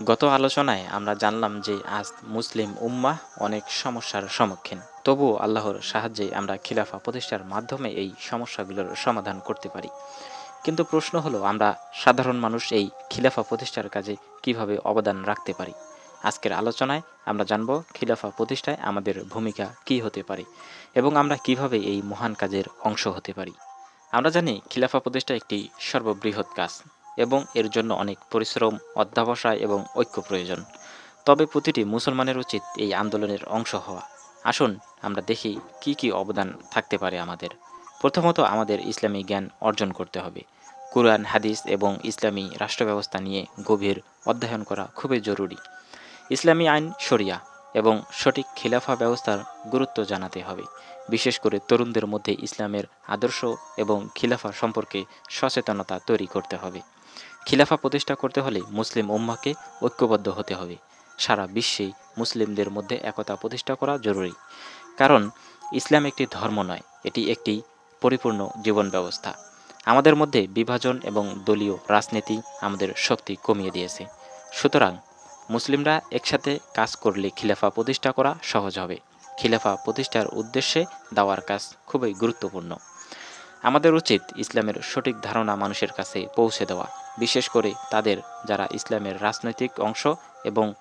গত আলোচনায় আমরা জানলাম যে আজ মুসলিম উম্মাহ অনেক সমস্যার সম্মুখীন। তবুও আল্লাহর সাহায্যে আমরা খিলাফা প্রতিষ্ঠার মাধ্যমে এই সমস্যাগুলোর সমাধান করতে পারি। কিন্তু প্রশ্ন হলো, আমরা সাধারণ মানুষ এই খিলাফা প্রতিষ্ঠার কাজে কীভাবে অবদান রাখতে পারি? আজকের আলোচনায় আমরা জানব খিলাফা প্রতিষ্ঠায় আমাদের ভূমিকা কি হতে পারে এবং আমরা কীভাবে এই মহান কাজের অংশ হতে পারি। আমরা জানি খিলাফা প্রতিষ্ঠা একটি সর্ববৃহৎ কাজ। এবং এর জন্য অনেক পরিশ্রম, অধ্যাবসায় এবং ঐক্য প্রয়োজন। তবে প্রতিটি মুসলমানের উচিত এই আন্দোলনের অংশ হওয়া। আসুন আমরা দেখি কি কি অবদান থাকতে পারে আমাদের। প্রথমত আমাদের ইসলামী জ্ঞান অর্জন করতে হবে। কোরআন, হাদিস এবং ইসলামী রাষ্ট্র ব্যবস্থা নিয়ে গভীর অধ্যয়ন করা খুবই জরুরি। ইসলামী আইন, শরিয়া এবং সঠিক খিলাফা ব্যবস্থার গুরুত্ব জানাতে হবে। বিশেষ করে তরুণদের মধ্যে ইসলামের আদর্শ এবং খিলাফা সম্পর্কে সচেতনতা তৈরি করতে হবে। খিলাফা প্রতিষ্ঠা করতে হলে মুসলিম উম্মাকে ঐক্যবদ্ধ হতে হবে। সারা বিশ্বেই মুসলিমদের মধ্যে একতা প্রতিষ্ঠা করা জরুরি। কারণ, ইসলাম একটি ধর্ম নয়, এটি একটি পরিপূর্ণ জীবন ব্যবস্থা। আমাদের মধ্যে বিভাজন এবং দলীয় রাজনীতি আমাদের শক্তি কমিয়ে দিয়েছে। সুতরাং, মুসলিমরা একসাথে কাজ করলে খিলাফা প্রতিষ্ঠা করা সহজ হবে। খিলাফা প্রতিষ্ঠার উদ্দেশ্যে দেওয়ার কাজ খুবই গুরুত্বপূর্ণ। আমাদের উচিত ইসলামের সঠিক ধারণা মানুষের কাছে পৌঁছে দেওয়া। বিশেষ করে তাদের যারা ইসলামের রাজনৈতিক অংশ এবং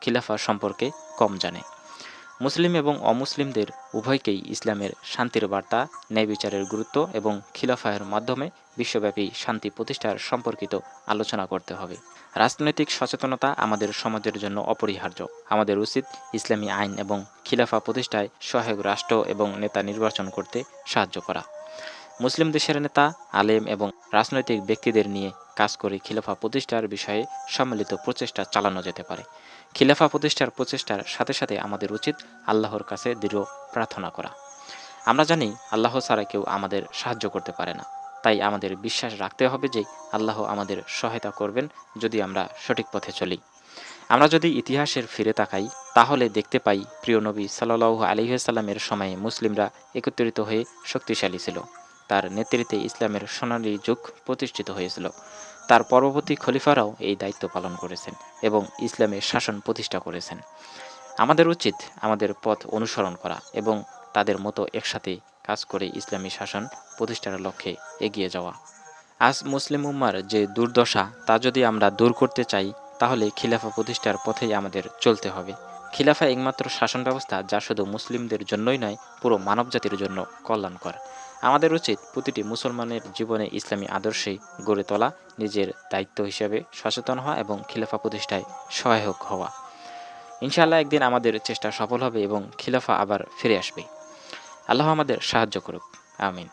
খিলাফা সম্পর্কে কম জানে। মুসলিম এবং অমুসলিমদের উভয়কেই ইসলামের শান্তির বার্তা, ন্যায় বিচারের গুরুত্ব এবং খিলাফায়ের মাধ্যমে বিশ্বব্যাপী শান্তি প্রতিষ্ঠার সম্পর্কিত আলোচনা করতে হবে। রাজনৈতিক সচেতনতা আমাদের সমাজের জন্য অপরিহার্য। আমাদের উচিত ইসলামী আইন এবং খিলাফা প্রতিষ্ঠায় সহায়ক রাষ্ট্র এবং নেতা নির্বাচন করতে সাহায্য করা। মুসলিম দেশের নেতা, আলেম এবং রাজনৈতিক ব্যক্তিদের নিয়ে কাজ করে খিলাফা প্রতিষ্ঠার বিষয়ে সম্মিলিত প্রচেষ্টা চালানো যেতে পারে। খিলাফা প্রতিষ্ঠার প্রচেষ্টার সাথে সাথে আমাদের উচিত আল্লাহর কাছে দৃঢ় প্রার্থনা করা। আমরা জানি, আল্লাহ ছাড়া কেউ আমাদের সাহায্য করতে পারে না। তাই আমাদের বিশ্বাস রাখতে হবে যে, আল্লাহ আমাদের সহায়তা করবেন যদি আমরা সঠিক পথে চলি। আমরা যদি ইতিহাসের ফিরে তাকাই, তাহলে দেখতে পাই, প্রিয় নবী সাল্লাহ আলিহাল্লামের সময়ে মুসলিমরা একত্রিত হয়ে শক্তিশালী ছিল। তার নেতৃত্বে ইসলামের সোনালী যুগ প্রতিষ্ঠিত হয়েছিল। তার পরবর্তী খলিফারাও এই দায়িত্ব পালন করেছেন এবং ইসলামের শাসন প্রতিষ্ঠা করেছেন। আমাদের উচিত আমাদের পথ অনুসরণ করা এবং তাদের মতো একসাথে কাজ করে ইসলামী শাসন প্রতিষ্ঠার লক্ষ্যে এগিয়ে যাওয়া। আজ মুসলিম উম্মার যে দুর্দশা, তা যদি আমরা দূর করতে চাই, তাহলে খিলাফা প্রতিষ্ঠার পথেই আমাদের চলতে হবে। খিলাফা একমাত্র শাসন ব্যবস্থা যা শুধু মুসলিমদের জন্যই নয়, পুরো মানবজাতির জন্য কল্যাণকর। আমাদের উচিত প্রতিটি মুসলমানের জীবনে ইসলামী আদর্শে গড়ে তোলা, নিজের দায়িত্ব হিসেবে সচেতন হওয়া এবং খিলাফা প্রতিষ্ঠায় সহায়ক হওয়া। ইনশাআল্লাহ একদিন আমাদের চেষ্টা সফল হবে এবং খিলাফা আবার ফিরে আসবে। আল্লাহ আমাদের সাহায্য করুক। আমিন।